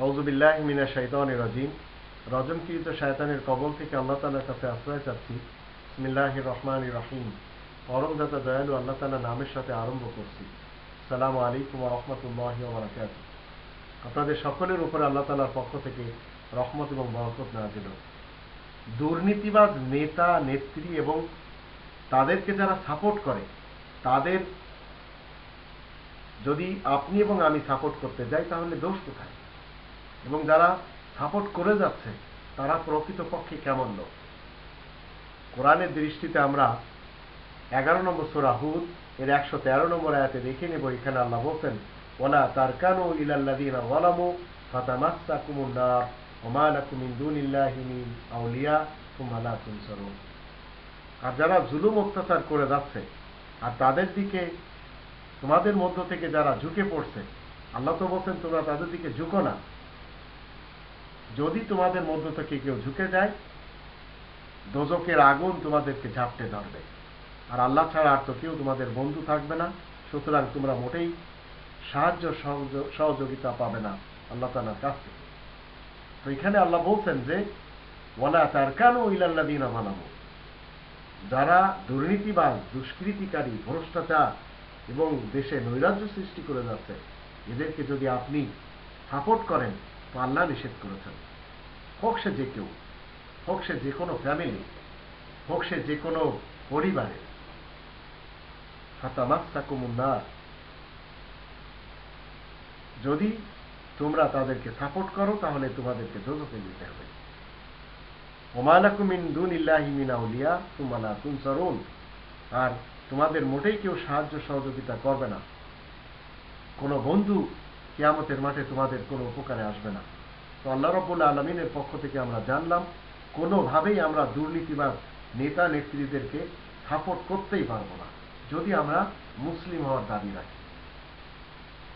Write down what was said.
আউজুবিল্লাহ মিনা শৈতান রাজিম। রজমকৃত শয়তানের কবল থেকে আল্লাহ তালার কাছে আশ্রয় চাচ্ছি। ইসমিল্লাহ রহমান রহিম। পরমদাতা দয়ালু আল্লাহ তালা নামের সাথে আরম্ভ করছি। সালাম আলাইকুম রহমতুল্লাহ বারাকাত আপনাদের সকলের উপরে আল্লাহ তালার পক্ষ থেকে রহমত এবং বরকত না দিল দুর্নীতিবাজ নেতা, নেত্রী এবং তাদেরকে যারা সাপোর্ট করে, তাদের যদি আপনি এবং আমি সাপোর্ট করতে যাই, তাহলে দোষ কোথায়? এবং যারা সাপোর্ট করে যাচ্ছে, তারা প্রকৃতপক্ষে কেমন লোক? কোরআনের দৃষ্টিতে আমরা এগারো নম্বর সোরা হুদ, এর একশো তেরো নম্বর আয়াতে দেখে নেব, এখানে আল্লাহ বলছেন ওলা তারকানু ইলাল্লাদিনা ওয়ালামু দুনিল্লাহি আউলিয়া আর যারা জুলুম অত্যাচার করে যাচ্ছে, আর তাদের দিকে, তোমাদের মধ্য থেকে যারা ঝুঁকে পড়ছে, আল্লাহ তো বলছেন, তোমরা তাদের দিকে ঝুঁকো না। যদি তোমাদের মধ্য থেকে কেউ ঝুঁকে যায় দোজকের আগুন তোমাদেরকে ঝাপটে ধরবে। আর আল্লাহ ছাড়া আর তো কেউ তোমাদের বন্ধু থাকবে না। সুতরাং তোমরা মোটেই সাহায্য সহযোগিতা পাবে না আল্লাহ তালার কাছ থেকে। তো এখানে আল্লাহ বলছেন যে ওলা তার কেন ইলাল্লাদিন বানাবো যারা দুর্নীতিবাজ, দুষ্কৃতিকারী, ভ্রষ্টাচার এবং দেশে নৈরাজ্য সৃষ্টি করে যাচ্ছে, এদেরকে যদি আপনি সাপোর্ট করেন আল্লাহ নিষেধ করেছেন। হোক সে যে কেউ, হোক সে যে কোনো ফ্যামিলি হোক সে যে কোনো পরিবারে। ফাতামাসাকুমুন্নার। যদি তোমরা তাদেরকে সাপোর্ট করো, তাহলে তোমাদেরকে দোজকে দিতে হবে। ওমালাকুমিন দুন ইল্লাহি মিন আউলিয়া তুমালা তুনসারুন। আর তোমাদের মোটেই কেউ সাহায্য সহযোগিতা করবে না। কোনো বন্ধু কিয়ামতের মাঠে তোমাদের কোনো উপকারে আসবে না। তো আল্লাহ রব্বুল আলমিনের পক্ষ থেকে আমরা জানলাম, কোনোভাবেই আমরা দুর্নীতিবাদ নেতা নেত্রীদেরকে সাপোর্ট করতেই পারব না, যদি আমরা মুসলিম হওয়ার দাবি রাখি।